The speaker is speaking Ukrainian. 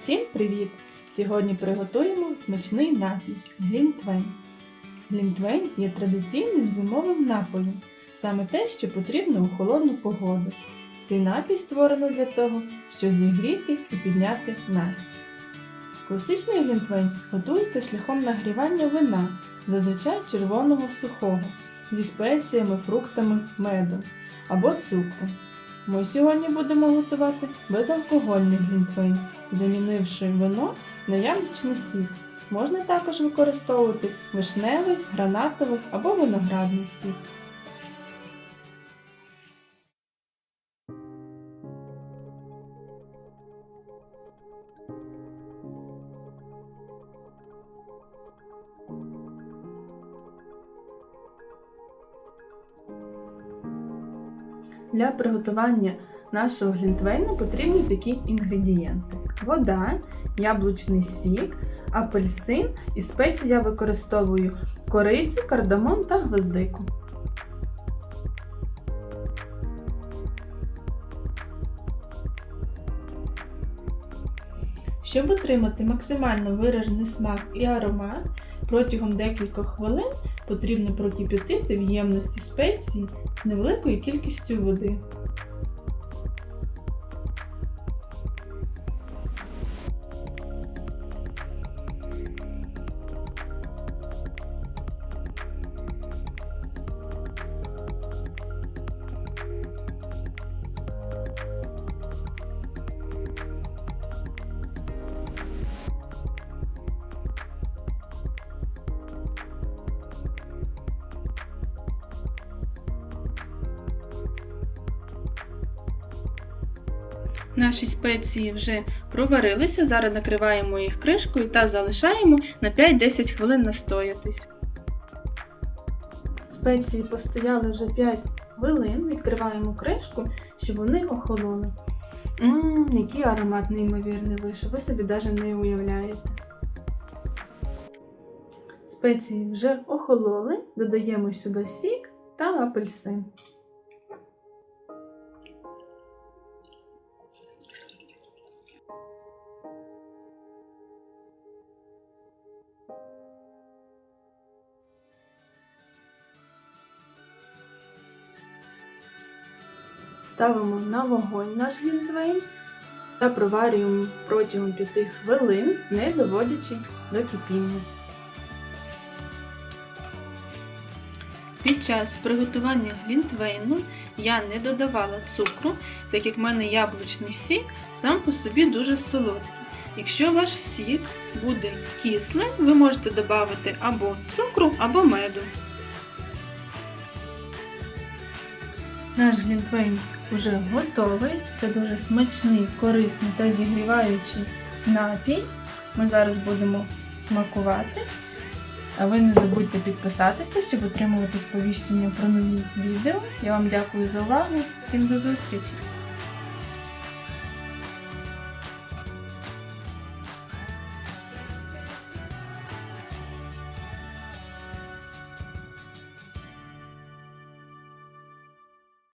Всім привіт! Сьогодні приготуємо смачний напій глінтвейн. Глінтвейн є традиційним зимовим напоєм, саме те, що потрібно у холодну погоду. Цей напій створено для того, щоб зігріти і підняти настрій. Класичний глінтвейн готується шляхом нагрівання вина, зазвичай червоного сухого, зі спеціями, фруктами, медом або цукром. Ми сьогодні будемо готувати безалкогольний глінтвейн, замінивши вино на яблучний сік. Можна також використовувати вишневий, гранатовий або виноградний сік. Для приготування нашого глінтвейну потрібні такі інгредієнти: вода, яблучний сік, апельсин і спеції я використовую корицю, кардамон та гвоздику. Щоб отримати максимально виражений смак і аромат, протягом декількох хвилин потрібно прокип'ятити в ємності спеції з невеликою кількістю води. Наші спеції вже проварилися. Зараз накриваємо їх кришкою та залишаємо на 5-10 хвилин настоятись. Спеції постояли вже 5 хвилин. Відкриваємо кришку, щоб вони охололи. Ммм, який аромат неймовірний вийшов, ви собі навіть не уявляєте. Спеції вже охололи, додаємо сюди сік та апельсин. Ставимо на вогонь наш глінтвейн та проварюємо протягом 5 хвилин, не доводячи до кипіння. Під час приготування глінтвейну я не додавала цукру, так як в мене яблучний сік сам по собі дуже солодкий. Якщо ваш сік буде кислий, ви можете додати або цукру, або меду. Наш глінтвейн вже готовий. Це дуже смачний, корисний та зігріваючий напій. Ми зараз будемо смакувати. А ви не забудьте підписатися, щоб отримувати сповіщення про нові відео. Я вам дякую за увагу. Всім до зустрічі!